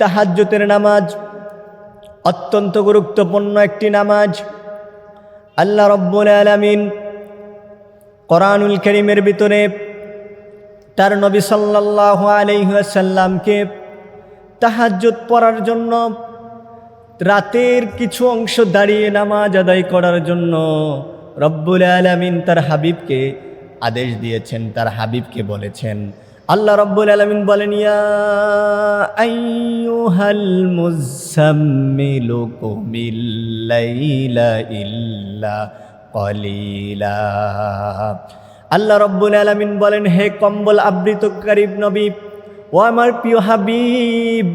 তাহাজ্জুতের নামাজ অত্যন্ত গুরুত্বপূর্ণ একটি নামাজ। আল্লাহ রব্বুল আলামিন কোরআনুল করিমের ভিতরে তার নবী সাল্লাল্লাহু আলাইহি ওয়াসাল্লামকে তাহাজ্জুদ পড়ার জন্য রাতের কিছু অংশ দাঁড়িয়ে নামাজ আদায় করার জন্য রব্বুল আলামিন তার হাবিবকে আদেশ দিয়েছেন, তার হাবিবকে বলেছেন। আল্লাহ রব্বুল আলামিন বলেন আল্লাহ রব্বুল আলামিন বলেন, হে কম্বল আবৃতকারী নবী ও আমার প্রিয় হাবিব,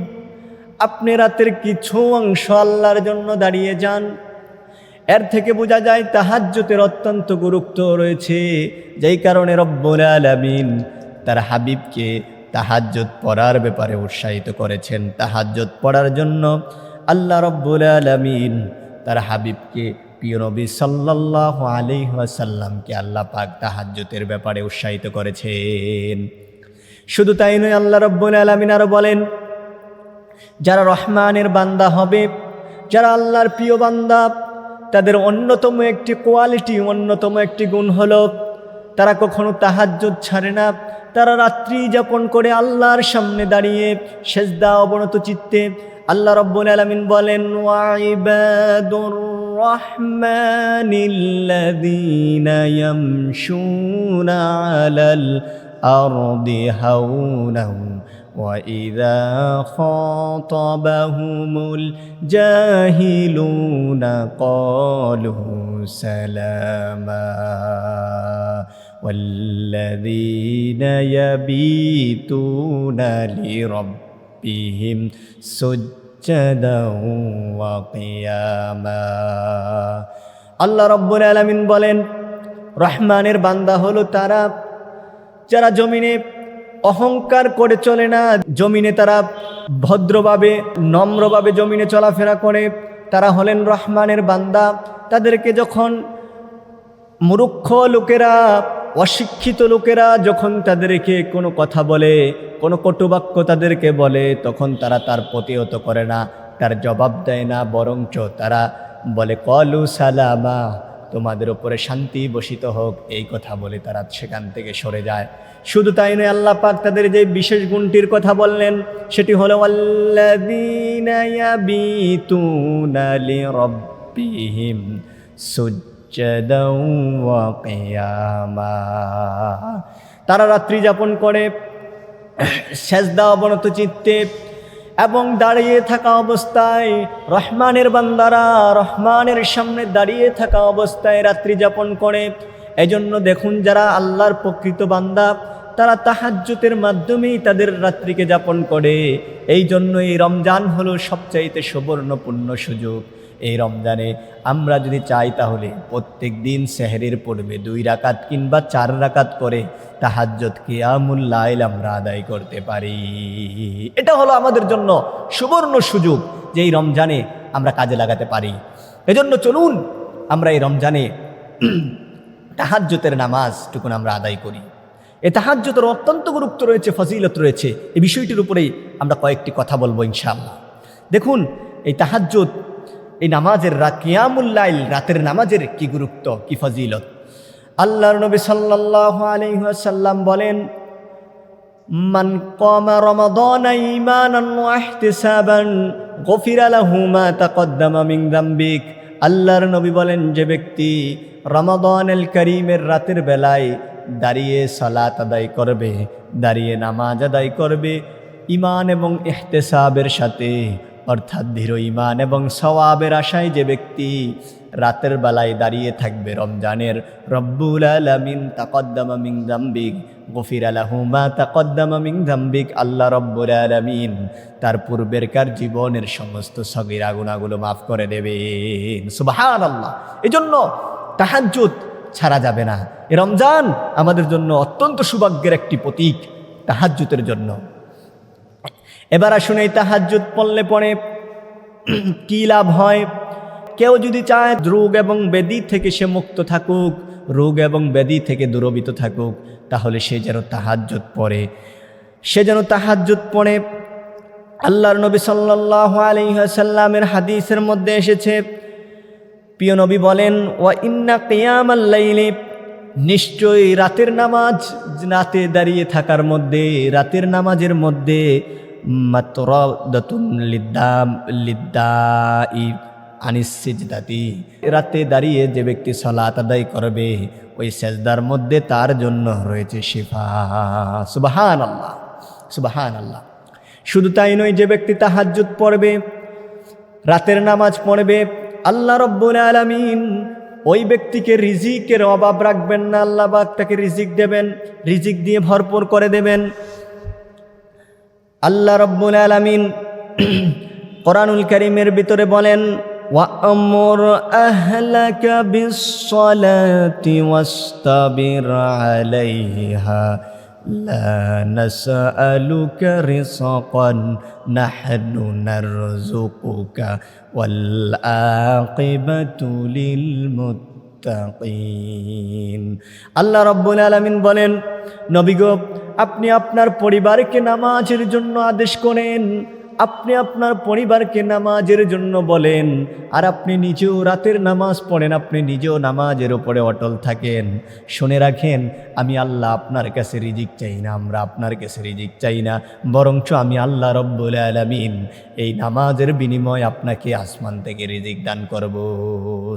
আপনি রাতের কিছু অংশ আল্লাহর জন্য দাঁড়িয়ে যান। এর থেকে বোঝা যায় তাহাজ্জতের অত্যন্ত গুরুত্ব রয়েছে, যেই কারণে রব্বুল আলামিন তার হাবিবকে তাহাজ্জত পড়ার ব্যাপারে উৎসাহিত করেছেন। তাহাজ্জত পড়ার জন্য আল্লাহ রব্বুল আলামিন তার হাবিবকে, প্রিয় নবী সাল্লাল্লাহু আলাইহি ওয়াসাল্লামকে আল্লাহ পাক তাহাজ্জতের ব্যাপারে উৎসাহিত করেছেন। শুধু তাই নয়, আল্লাহ রব্বুল আলামিন আরও বলেন, যারা রহমানের বান্দা হবে, যারা আল্লাহর প্রিয় বান্দা, তাদের অন্যতম একটি কোয়ালিটি অন্যতম একটি গুণ হল, তারা কখনো তাহাজ্জুদ ছাড়ে না। তারা রাত্রি যাপন করে আল্লাহর সামনে দাঁড়িয়ে সেজদা অবনত চিত্তে আল্লাহ রব্বুল আলমিন বলেন ওয়াইবাদুর রহমানিল্লাযীনা আলাল আরদি হাওনাও وإذا خاطبهم الجاهلون قالوا سلاما والذين يبيتون لربهم سجدا وقياما আল্লাহ রব্বুল আলামিন বলেন রহমানের বান্দা হলো তারা যারা জমিনে অহংকার করে চলে না, জমিনে তারা ভদ্রভাবে, নম্রভাবে জমিনে চলাফেরা করে, তারা হলেন রহমানের বান্দা। তাদেরকে যখন মূর্খ লোকেরা, অশিক্ষিত লোকেরা যখন তাদেরকে কোনো কথা বলে, কোনো কটুবাক্য তাদেরকে বলে, তখন তারা তার প্রতিহত করে না, তার জবাব দেয় না, বরঞ্চ তারা বলে, কলু সালামা, তোমাদের ওপরে শান্তি বসিত হোক। এই কথা বলে তারা সেখান থেকে সরে যায়। শুধু তাই নয়, আল্লাহ পাক তাদের যে বিশেষ গুণটির কথা বললেন, সেটি হলো তারা রাত্রি যাপন করে, সেজদা অবনত চিত্তে এবং দাঁড়িয়ে থাকা অবস্থায়, রহমানের বান্দারা রহমানের সামনে দাঁড়িয়ে থাকা অবস্থায় রাত্রি যাপন করে। এজন্য দেখুন যারা আল্লাহর প্রকৃত বান্দা তারা তাহাজ্জুতের মাধ্যমেই তাদের রাত্রিকে যাপন করে। এই জন্য এই রমজান হলো সবচাইতে সুবর্ণপূর্ণ সুযোগ। এই রমজানে আমরা যদি চাই তাহলে প্রত্যেক দিন সেহরের পড়বে দুই রাকাত কিংবা চার রাকাত করে তাহাজ্জত কিয়ামুল্লাইল আমরা আদায় করতে পারি। এটা হলো আমাদের জন্য সুবর্ণ সুযোগ যে এই রমজানে আমরা কাজে লাগাতে পারি। এজন্য চলুন আমরা এই রমজানে তাহাজ্জতের নামাজটুকুন আমরা আদায় করি। এ তাহাজ্জতের অত্যন্ত গুরুত্ব রয়েছে, ফজিলত রয়েছে। এই বিষয়টির উপরেই আমরা কয়েকটি কথা বলব ইনশাআল্লাহ। দেখুন, এই তাহাজ্জত এই নামাজের রাত কিয়ামুল্লাইল রাতের নামাজের কি গুরুত্ব, কি ফজিলত? আল্লাহর নবী সাল্লাল্লাহু আলাইহি ওয়াসাল্লাম বলেন, মান কামা রমাদান গফিরা আল্লাহর নবী বলেন, যে ব্যক্তি রমাদানুল করিমের রাতের বেলায় দাঁড়িয়ে সালাত আদায় করবে, দাঁড়িয়ে নামাজ আদায় করবে। ইমান এবং ইহতেসাবের সাথে, অর্থাৎ ধীর ইমান এবং সওয়াবের আশায় যে ব্যক্তি রাতের বেলায় দাঁড়িয়ে থাকবে, রমজানের রব্বুল আলামিন তাকদ্দামা মিং দাম্বিক গফির আলাহুমা তাকদ্দামা মিং আল্লাহ রব্বুল আলমিন তার পূর্বেরকার জীবনের সমস্ত সগিরা গুণাগুলো মাফ করে দেবেন। সুবাহান আল্লাহ এজন্য তাহাজ্জুদ ছাড়া যাবে না। এ রমজান আমাদের জন্য অত্যন্ত সৌভাগ্যের একটি প্রতীক তাহাজ্জুতের জন্য। এবার আসুন এই তাহাজ্জুদ পড়লে পরে কী লাভ হয়? কেউ যদি চায় রোগ এবং ব্যাধি থেকে সে মুক্ত থাকুক, রোগ এবং ব্যাধি থেকে দূরবিত থাকুক, তাহলে সে যেন তাহাজ্জুদ পড়ে। সে যেন তাহাজ্জুদ পড়ে। আল্লাহর নবী সাল্লাহ আলহিহাসাল্লামের হাদিসের মধ্যে এসেছে প্রিয় নবী বলেন, ওয়া ইন্না কিয়ামাল্লাইলি নিশ্চয়ই রাতের নামাজ রাতে দাঁড়িয়ে থাকার মধ্যে, রাতের নামাজের মধ্যে, মাত্রাদাতুন লিদ্দাম, লিদ্দাই আনিসিজদাতি রাতে দাঁড়িয়ে যে ব্যক্তি সলাত আদায় করবে, ওই সেজদার মধ্যে তার জন্য রয়েছে শিফা। সুবাহান আল্লাহ সুবাহান আল্লাহ শুধু তাই নয়, যে ব্যক্তি তাহাজ্জুদ পড়বে, রাতের নামাজ পড়বে আল্লাহ রব্বুল আলমিন ওই ব্যক্তিকে রিজিকের অভাব রাখবেন না আল্লাহ বাক তাকে রিজিক দেবেন রিজিক দিয়ে ভরপুর করে দেবেন আল্লাহ রব্বুল আলমিন কোরআনুল করিমের ভিতরে বলেন وأمر أهلك بالصلاة واستبر عليها لا نسألك رزقا نحن نرزقك والعاقبة للمتقين আল্লাহ রব্বুল আলামিন বলেন নবীগো আপনি আপনার পরিবারকে নামাজের জন্য আদেশ করেন আপনি আপনার পরিবারকে নামাজের জন্য বলেন, আর আপনি নিজেও রাতের নামাজ পড়েন, আপনি নিজেও নামাজের ওপরে অটল থাকেন। শুনে রাখেন, আমি আল্লাহ আপনার কাছে রিজিক চাই না, আমরা আপনার কাছে রিজিক চাই না, বরঞ্চ আমি আল্লাহ রব্বুল আলমিন এই নামাজের বিনিময় আপনাকে আসমান থেকে রিজিক দান করব।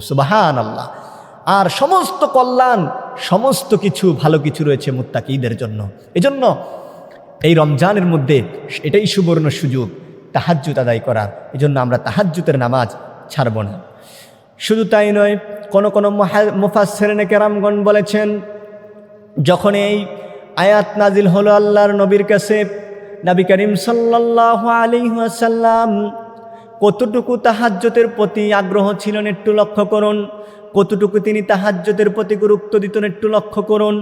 সুবাহান আল্লাহ আর সমস্ত কল্যাণ, সমস্ত কিছু, ভালো কিছু রয়েছে মুত্তাকিদের জন্য। এজন্য এই রমজানের মধ্যে এটাই সুবর্ণ সুযোগ। তাহাজ্জুত আদায় করার এই জন্য আমরা তাহাজ্জুতের নামাজ ছাড়ব না। শুধু তাই নয়, কোন কোন মুফাসেরনে কেরামগণ বলেছেন, যখন এই আয়াত নাজিল হলো আল্লাহর নবীর কাছে, নবী করিম সাল্লাহ আলিহাসাল্লাম কতটুকু তাহাজ্যতের প্রতি আগ্রহ ছিলেন একটু লক্ষ্য করুন, কতটুকু তিনি তাহাজ্যতের প্রতি গুরুত্ব দিতেন একটু লক্ষ্য করুন।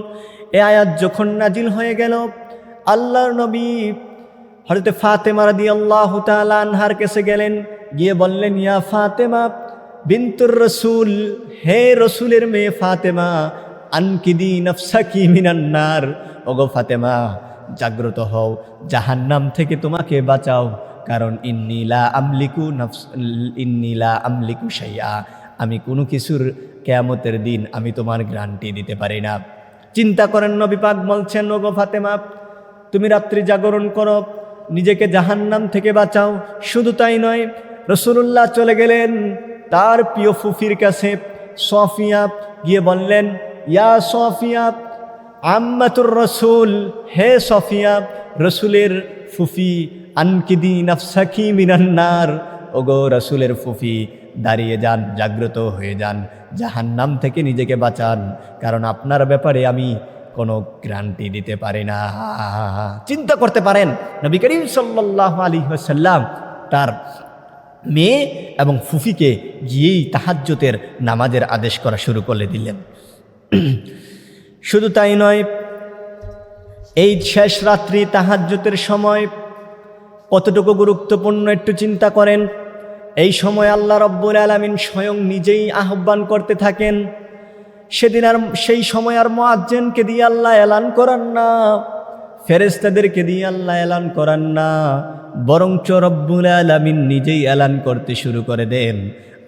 এ আয়াত যখন নাজিল হয়ে গেল, আল্লাহর নবী হরতে ফাতেমা রাদি আল্লাহ আনহার কাছে গেলেন, গিয়ে বললেন, ইয়া ফাতেমা, বিন্তুর রসুল, হে রসুলের মেয়ে ফাতেমা, আনকিদি নফসাকি মিনান্নার ওগো ফাতেমা, জাগ্রত হও, জাহান্নাম থেকে তোমাকে বাঁচাও, কারণ ইন্নিলা আমলিকু নফস ইন্নিলা আমলিকু সাইয়া আমি কোনো কিছুর কেয়ামতের দিন আমি তোমার গ্রান্টি দিতে পারি না। চিন্তা করেন নবী পাক বলছেন, ওগো ফাতেমা, তুমি রাত্রি জাগরণ করো নিজেকে জাহান্নাম থেকে বাঁচাও। শুধু তাই নয় রসুল্লাহ চলে গেলেন তার প্রিয় ফুফির কাছে সফিয়া গিয়ে বললেন, ইয়া সফিয়া আম্মাতুর রসুল, হে সফিয়া রসুলের ফুফি, আনকিদি নাফসাকি মিনান্নার ওগো রসুলের ফুফি, দাঁড়িয়ে যান, জাগ্রত হয়ে যান, জাহান্নাম থেকে নিজেকে বাঁচান। কারণ আপনার ব্যাপারে আমি কোনো গ্রান্টি দিতে পারে না। চিন্তা করতে পারেন, নবী করিম সাল্লাহ আলী সাল্লাম তার মেয়ে এবং ফুফিকে গিয়েই তাহাজ্যতের নামাজের আদেশ করা শুরু করে দিলেন। শুধু তাই নয়, এই শেষ রাত্রি তাহাজ্যতের সময় কতটুকু গুরুত্বপূর্ণ একটু চিন্তা করেন। এই সময় আল্লাহ রব্বুল আলমিন স্বয়ং নিজেই আহ্বান করতে থাকেন সেদিন আর সেই সময় আর মোয়াজ্জেনকে দিয়ে আল্লাহ এলান করান না। ফেরেস্তাদেরকে দিয়ে আল্লাহ এলান করান না। বরঞ্চ রব্বুল আলমিন নিজেই এলান করতে শুরু করে দেন।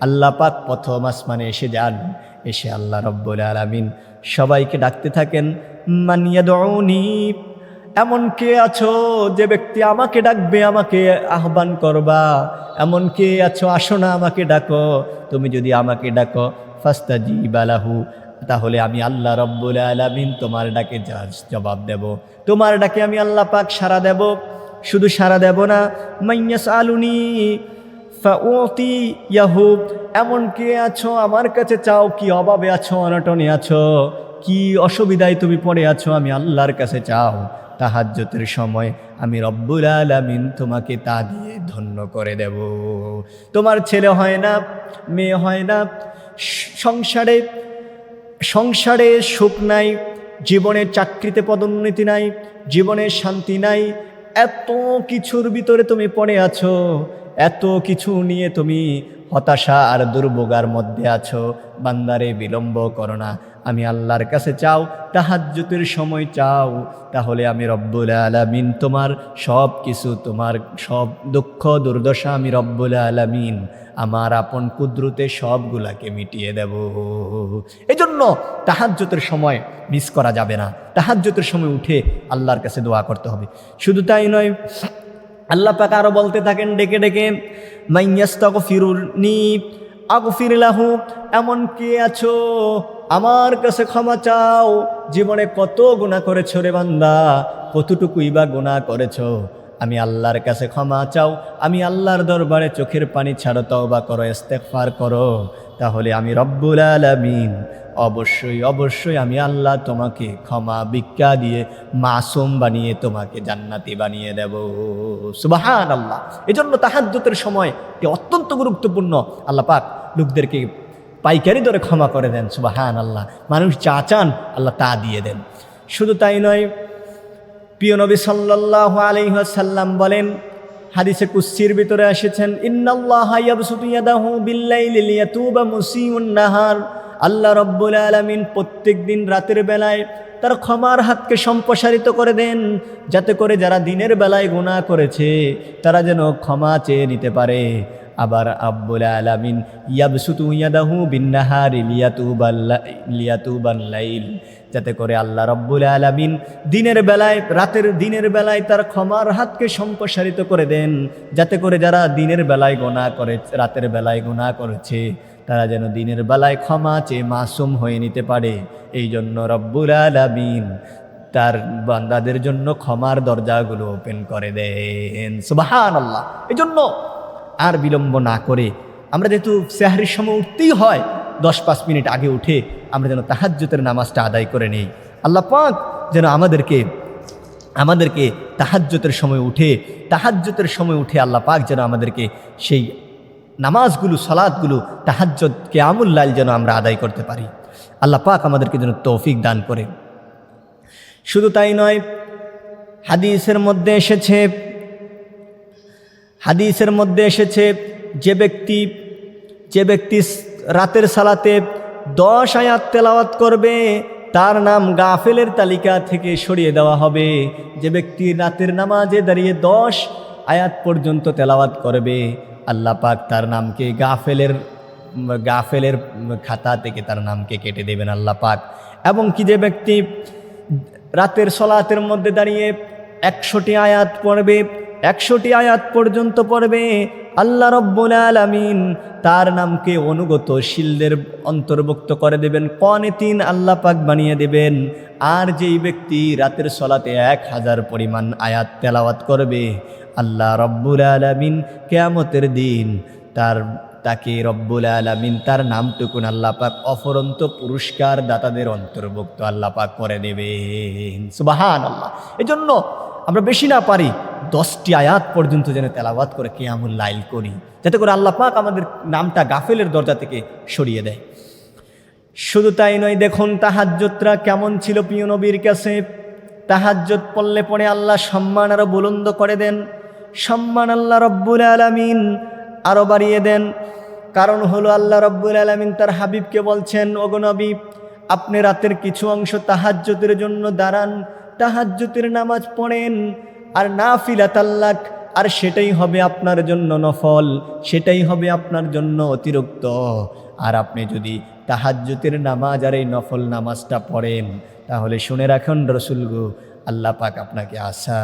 আল্লাহ পাক প্রথম আসমানে এসে যান। এসে আল্লাহ রব্বুল আলমিন সবাইকে ডাকতে থাকেন মানিয়া দৌনি এমন কে আছো যে ব্যক্তি আমাকে ডাকবে, আমাকে আহ্বান করবা? এমন কে আছো? আসো না, আমাকে ডাকো। তুমি যদি আমাকে ডাকো ফাস্তা জি বালাহু তাহলে আমি আল্লাহ রব্বুল আলমিন তোমার ডাকে জবাব দেব। তোমার ডাকে আমি আল্লাহ পাক সারা দেব। শুধু সারা দেব না মাইয়াস আলুনি এমন কে আছো? আমার কাছে চাও কি অভাবে আছো, অনটনে আছো? কি অসুবিধায় তুমি পড়ে আছো? আমি আল্লাহর কাছে চাও। তাহাজ্যতের সময় আমি রব্বুল আলমিন তোমাকে তা দিয়ে ধন্য করে দেব। তোমার ছেলে হয় না, মেয়ে হয় না, সংসারে সংসারে সুখ নাই, জীবনে চাকরিতে পদোন্নতি নাই, জীবনে শান্তি নাই, এত কিছুর ভিতরে তুমি পড়ে আছো, এত কিছু নিয়ে তুমি হতাশা আর দুর্ভোগার মধ্যে আছো। বান্দারে, বিলম্ব করো না। আমি আল্লাহর কাছে চাও তাহাজ্জুতের সময় চাও। তাহলে আমি রব্বুল আলামিন তোমার সব কিছু তোমার সব দুঃখ, দুর্দশা আমি রব্বুল আলামিন, আমার আপন কুদ্রুতে সবগুলাকে মিটিয়ে দেব। এজন্য তাহাজ্জুতের সময় মিস করা যাবে না। তাহাজ্জুতের সময় উঠে আল্লাহর কাছে দোয়া করতে হবে। শুধু তাই নয় আল্লাহ পাক আরও বলতে থাকেন, ডেকে ডেকে মাইয়াস্তাক ফিরুনি আগু ফিরলাহু এমন কে আছো? আমার কাছে ক্ষমা চাও। জীবনে কত গুণা করেছ রে বান্দা? কতটুকুই বা গুণা করেছ? আমি আল্লাহর কাছে ক্ষমা চাও, আমি আল্লাহর দরবারে চোখের পানি ছাড়ো, তওবা করো, ইস্তেগফার করো। তাহলে আমি রব্বুল আলামিন, অবশ্যই অবশ্যই আমি আল্লাহ তোমাকে ক্ষমা, ভিক্ষা দিয়ে মাসুম বানিয়ে তোমাকে জান্নাতি বানিয়ে দেব। সুবাহান আল্লাহ এজন্য তাহাজ্জুতের সময় এ অত্যন্ত গুরুত্বপূর্ণ। আল্লাহ পাক লোকদেরকে পাইকারি দরে ক্ষমা করে দেন সুবাহান আল্লাহ মানুষ যা চান আল্লাহ তা দিয়ে দেন। শুধু তাই নয় প্রিয় নবী সাল্লাল্লাহু আলাইহি ওয়াসাল্লাম বলেন, হাদিসে কুচ্ছির ভিতরে এসেছেন বিল্লাইলি নাহার। আল্লাহ রব্বুল আলামিন প্রত্যেক দিন রাতের বেলায় তার ক্ষমার হাতকে সম্প্রসারিত করে দেন, যাতে করে যারা দিনের বেলায় গুনাহ করেছে, তারা যেন ক্ষমা চেয়ে নিতে পারে। আবার আব্বুল আলামিন, ইয়াবসুতু ইয়াদাহু বিন্নাহারি লিয়াতুবাল্লা লিয়াতুবাল্লাইল যাতে করে আল্লাহ রব্বুল আলামিন দিনের বেলায়, রাতের দিনের বেলায় তার ক্ষমার হাতকে সম্প্রসারিত করে দেন। যাতে করে যারা দিনের বেলায় গোনা করে, রাতের বেলায় গোনা করেছে, তারা যেন দিনের বেলায় ক্ষমা চেয়ে মাসুম হয়ে নিতে পারে। এই জন্য রব্বুল আলামিন তার বান্দাদের জন্য ক্ষমার দরজাগুলো ওপেন করে দেন। সুবাহান আল্লাহ এই জন্য আর বিলম্ব না করে, আমরা যেহেতু সেহারির সময় উঠতেই হয় দশ পাঁচ মিনিট আগে উঠে আমরা যেন তাহাজ্জুতের নামাজটা আদায় করে নেই। আল্লাহ পাক যেন আমাদেরকে আমাদেরকে তাহাজ্জুতের সময় উঠে তাহাজ্জুতের সময় উঠে আল্লাহ পাক যেন আমাদেরকে সেই নামাজগুলো সলাদগুলো তাহাজ্জত কেয়ামুল্লাল যেন আমরা আদায় করতে পারি। আল্লাহ পাক আমাদেরকে যেন তৌফিক দান করে। শুধু তাই নয়, হাদিসের মধ্যে এসেছে, হাদিসের মধ্যে এসেছে যে ব্যক্তি যে ব্যক্তি রাতের সালাতে দশ আয়াত তেলাওয়াত করবে, তার নাম গাফেলের তালিকা থেকে সরিয়ে দেওয়া হবে। যে ব্যক্তি রাতের নামাজে দাঁড়িয়ে দশ আয়াত পর্যন্ত তেলাওয়াত করবে, আল্লাহ পাক তার নামকে গাফেলের গাফেলের খাতা থেকে তার নামকে কেটে দেবেন আল্লাহ পাক। এবং কি যে ব্যক্তি রাতের সলাতের মধ্যে দাঁড়িয়ে একশোটি আয়াত পড়বে, একশোটি আয়াত পর্যন্ত পড়বে আল্লাহ রব্বুল আলামিন তার নামকে অনুগত শিলদের অন্তর্ভুক্ত করে দেবেন, কনে তিন আল্লাহ পাক বানিয়ে দেবেন। আর যেই ব্যক্তি রাতের সলাতে এক হাজার পরিমাণ আয়াত তেলাওয়াত করবে, আল্লাহ রব্বুল আলামিন কেয়ামতের দিন তার, তাকে রব্বুল আলামিন তার নামটুকুন আল্লাহ পাক অফরন্ত পুরস্কার দাতাদের অন্তর্ভুক্ত আল্লাহ পাক করে দেবেন। সুবাহান আল্লাহ এজন্য আমরা বেশি না পারি দশটি আয়াত পর্যন্ত যেন তেলাওয়াত করে কেয়ামুল লাইল করি। যাতে করে আল্লাহ পাক আমাদের নামটা গাফেলের দরজা থেকে সরিয়ে দেয়। শুধু তাই নয়, দেখুন তাহাজ্জতরা কেমন ছিল প্রিয় নবীর কাছে। তাহাজ্জত পড়লে পরে আল্লাহ সম্মান আরও বুলন্দ করে দেন। সম্মান আল্লাহ রব্বুল আলামিন আরও বাড়িয়ে দেন। কারণ হলো আল্লাহ রব্বুল আলামিন তার হাবিবকে বলছেন ওগনবী আপনি রাতের কিছু অংশ তাহাজ্জতের জন্য দাঁড়ান। তাহাজ্জতের নামাজ পড়েন, আর না ফিলাতাল্লাক আর সেটাই হবে আপনার জন্য নফল, সেটাই হবে আপনার জন্য অতিরিক্ত। আর আপনি যদি তাহাজ্জুতের নামাজ আর এই নফল নামাজটা পড়েন, তাহলে শুনে রাখুন রসুলগু আল্লাহ পাক আপনাকে আশা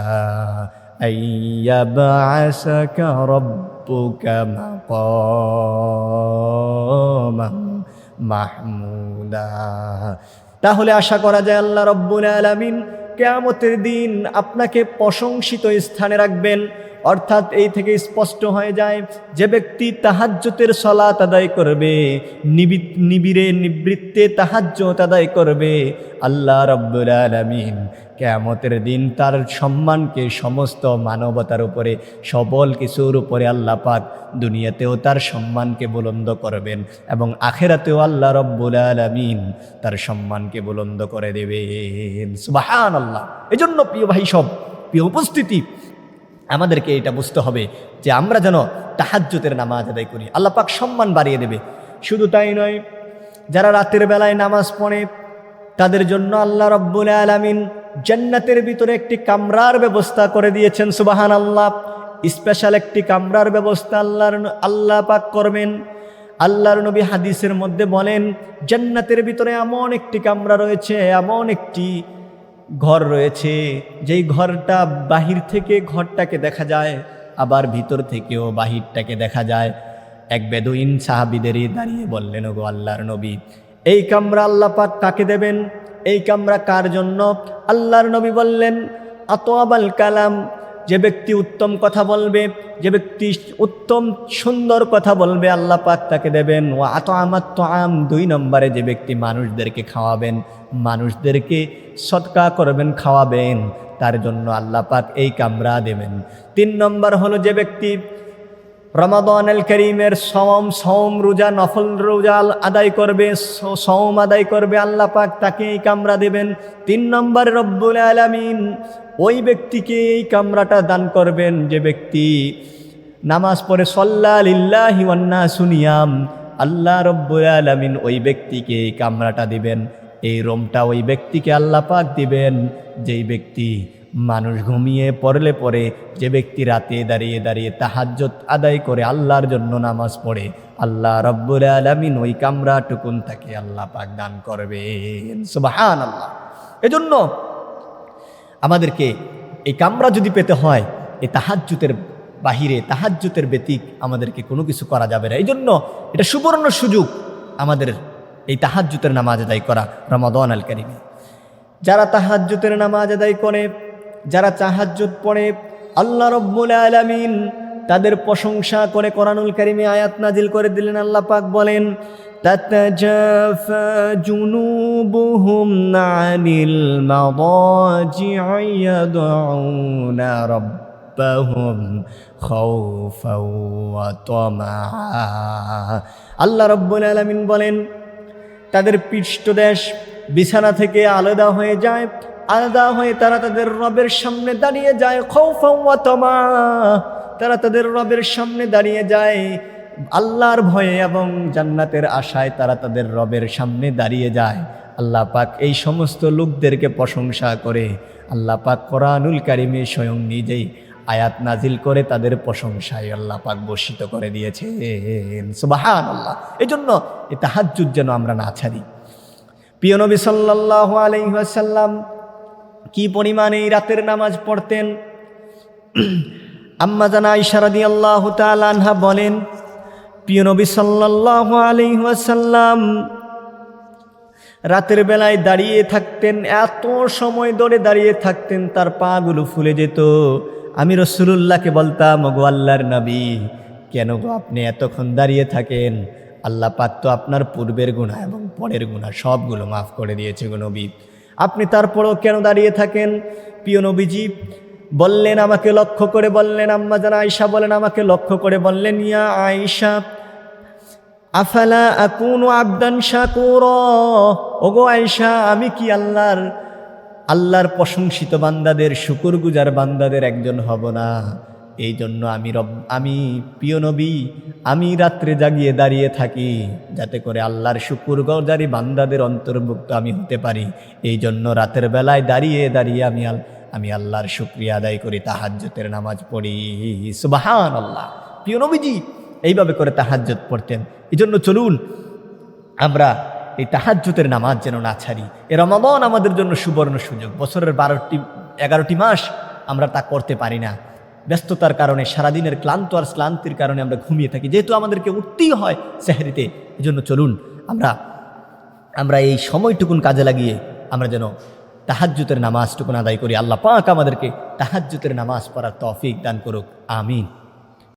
তাহলে আশা করা যায় আল্লাহ রব্বুল আলামিন কেয়ামতের দিন আপনাকে প্রশংসিত স্থানে রাখবেন। অর্থাৎ এই থেকে স্পষ্ট হয়ে যায় যে ব্যক্তি তাহাজ্যতের সলাত আদায় করবে, নিবি- নিবিড়ে নিবৃত্তে তাহাজ্য আদায় করবে। আল্লাহ রব্বুল আলমিন কেয়ামতের দিন তার সম্মানকে সমস্ত মানবতার উপরে, সবল কিছুর উপরে আল্লাহ পাক দুনিয়াতেও তার সম্মানকে বুলন্দ করবেন এবং আখেরাতেও আল্লাহ রব্বুল আলমিন তার সম্মানকে বুলন্দ করে দেবেন। সুবাহান আল্লাহ এজন্য প্রিয় ভাই সব, প্রিয় উপস্থিতি, আমাদেরকে এটা বুঝতে হবে যে আমরা যেন তাহাজ্জুতের নামাজ আদায় করি। আল্লাহ পাক সম্মান বাড়িয়ে দেবে। শুধু তাই নয়, যারা রাতের বেলায় নামাজ পড়ে, তাদের জন্য আল্লাহ রব্বুল আলামিন জান্নাতের ভিতরে একটি কামরার ব্যবস্থা করে দিয়েছেন সুবাহান আল্লাহ স্পেশাল একটি কামরার ব্যবস্থা আল্লাহর আল্লাহ পাক করবেন। আল্লাহর নবী হাদিসের মধ্যে বলেন, জান্নাতের ভিতরে এমন একটি কামরা রয়েছে, এমন একটি ঘর রয়েছে, যেই ঘরটা বাহির থেকে ঘরটাকে দেখা যায়, আবার ভিতর থেকেও বাহিরটাকে দেখা যায়। এক বেদুইন সাহাবিদেরই দাঁড়িয়ে বললেন, ওগো আল্লাহর নবী, এই কামরা আল্লাহ পাক কাকে দেবেন? এই কামরা কার জন্য? আল্লাহর নবী বললেন আতোয়াবাল কালাম যে ব্যক্তি উত্তম কথা বলবে, যে ব্যক্তি উত্তম সুন্দর কথা বলবে, আল্লাহ পাক তাকে দেবেন। ও আত আমার তো আম দুই নম্বরে যে ব্যক্তি মানুষদেরকে খাওয়াবেন, মানুষদেরকে সৎকা করবেন, খাওয়াবেন, তার জন্য আল্লাহ পাক এই কামরা দেবেন। তিন নম্বর হলো যে ব্যক্তি রমাদান আল করিমের সম সম রোজা, নফল রোজা আদায় করবে সম আদায় করবে, আল্লাহ পাক তাকে এই কামরা দেবেন। তিন নম্বর, রব্বুল আলামিন ওই ব্যক্তিকে এই কামরাটা দান করবেন যে ব্যক্তি নামাজ পড়ে, সল্লা লিল্লাহি ওয়ান্না সুনিয়াম আল্লাহ রব্বুল আলামিন ওই ব্যক্তিকে এই কামরাটা দিবেন। এই রোমটা ওই ব্যক্তিকে আল্লাহ পাক দিবেন। যেই ব্যক্তি মানুষ ঘুমিয়ে পড়লে পরে যে ব্যক্তি রাতে দাঁড়িয়ে দাঁড়িয়ে তাহাজ্জত আদায় করে আল্লাহর জন্য নামাজ পড়ে, আল্লাহ রব্বুল আলামিন ওই কামরা টুকুন তাকে আল্লাহ পাক দান করবেন। সুবাহান আল্লাহ এজন্য আমাদেরকে এই কামরা যদি পেতে হয় এই তাহাজ্জুতের বাহিরে তাহাজ্জুতের ব্যতিক আমাদেরকে কোনো কিছু করা যাবে না। এই জন্য এটা সুবর্ণ সুযোগ আমাদের এই তাহাজ্জুতের নামাজ আদায় করা রমাদন আল কারিমে যারা তাহাজ্জুতের নামাজ আদায় করে যারা তাহাজ্জুদ পড়ে আল্লাহ রব্বুল আলামিন তাদের প্রশংসা করে কোরআনুল কারিমে আয়াত নাজিল করে দিলেন আল্লাহ পাক বলেন تتجافى جنوبهم عن المضاجع يدعون ربهم خوفا وطمعا আল্লাহ রব্বুল আলামিন বলেন তাদের পৃষ্ঠদেশ বিছানা থেকে আলাদা হয়ে যায় আলাদা হয়ে তারা তাদের রবের সামনে দাঁড়িয়ে যায় খৌফা ওয়া তারা তাদের রবের সামনে দাঁড়িয়ে যায়, আল্লাহর ভয়ে এবং জান্নাতের আশায় তারা তাদের রবের সামনে দাঁড়িয়ে যায়। আল্লাহ পাক এই সমস্ত লোকদেরকে প্রশংসা করে, আল্লাহ পাক কোরআনুল কারিমে স্বয়ং নিজেই আয়াত নাজিল করে তাদের প্রশংসায় আল্লাহ পাক বর্ষিত করে দিয়েছে এই জন্য এই তাহাজ্জুদ যেন আমরা না ছাড়ি। প্রিয় নবী সাল্লাহ আলহিহাসাল্লাম কি পরিমাণে এই রাতের নামাজ পড়তেন? আম্মা জানা ইশারাদি আল্লাহ আনহা বলেন, প্রিয় নবী সাল্লাহ আলহিহাসাল্লাম রাতের বেলায় দাঁড়িয়ে থাকতেন, এত সময় ধরে দাঁড়িয়ে থাকতেন, তার পাগুলো ফুলে যেত। আমি রসুল্লাহকে বলতাম গো আল্লাহর নবী, কেন গো আপনি এতক্ষণ দাঁড়িয়ে থাকেন? আল্লাহ তো আপনার পূর্বের গুণা এবং পরের গুণা সবগুলো মাফ করে দিয়েছে গো নবী। আপনি তারপরও কেন দাঁড়িয়ে থাকেন? প্রিয় নবীজি, বললেন আমাকে লক্ষ্য করে বললেন, আম্মা জানা আয়সা বলেন, আমাকে লক্ষ্য করে বললেন, ইয়া আয়সা আফালা আকুন আবদান শাকুর? ওগো আয়সা আমি কি আল্লাহর আল্লাহর প্রশংসিত বান্দাদের শুকুর গুজার বান্দাদের একজন হব না? এই জন্য আমি রব, আমি প্রিয় নবী, আমি রাত্রে জাগিয়ে দাঁড়িয়ে থাকি যাতে করে আল্লাহর শুকুর গজারি বান্দাদের অন্তর্ভুক্ত আমি হতে পারি। এই জন্য রাতের বেলায় দাঁড়িয়ে দাঁড়িয়ে আমি আল, আমি আল্লাহর শুক্রিয়া আদায় করি তাহাজ্জতের নামাজ পড়ি। সুবাহান আল্লাহ প্রিয় নবীজি, এইভাবে করে তাহাজ্জত পড়তেন। এই জন্য চলুন আমরা এই তাহাজ্জুতের নামাজ যেন না ছাড়ি। এ রমাদন আমাদের জন্য সুবর্ণ সুযোগ। বছরের বারোটি, এগারোটি মাস আমরা তা করতে পারি না। ব্যস্ততার কারণে, সারাদিনের ক্লান্ত আর শ্লান্তির কারণে আমরা ঘুমিয়ে থাকি। যেহেতু আমাদেরকে উঠতেই হয় সেহারিতে এই জন্য চলুন আমরা আমরা এই সময়টুকুন কাজে লাগিয়ে আমরা যেন তাহাজ্যুতের নামাজটুকুন আদায় করি। আল্লাহ পাক আমাদেরকে তাহাজ্যুতের নামাজ পড়ার তফিক দান করুক। আমিন।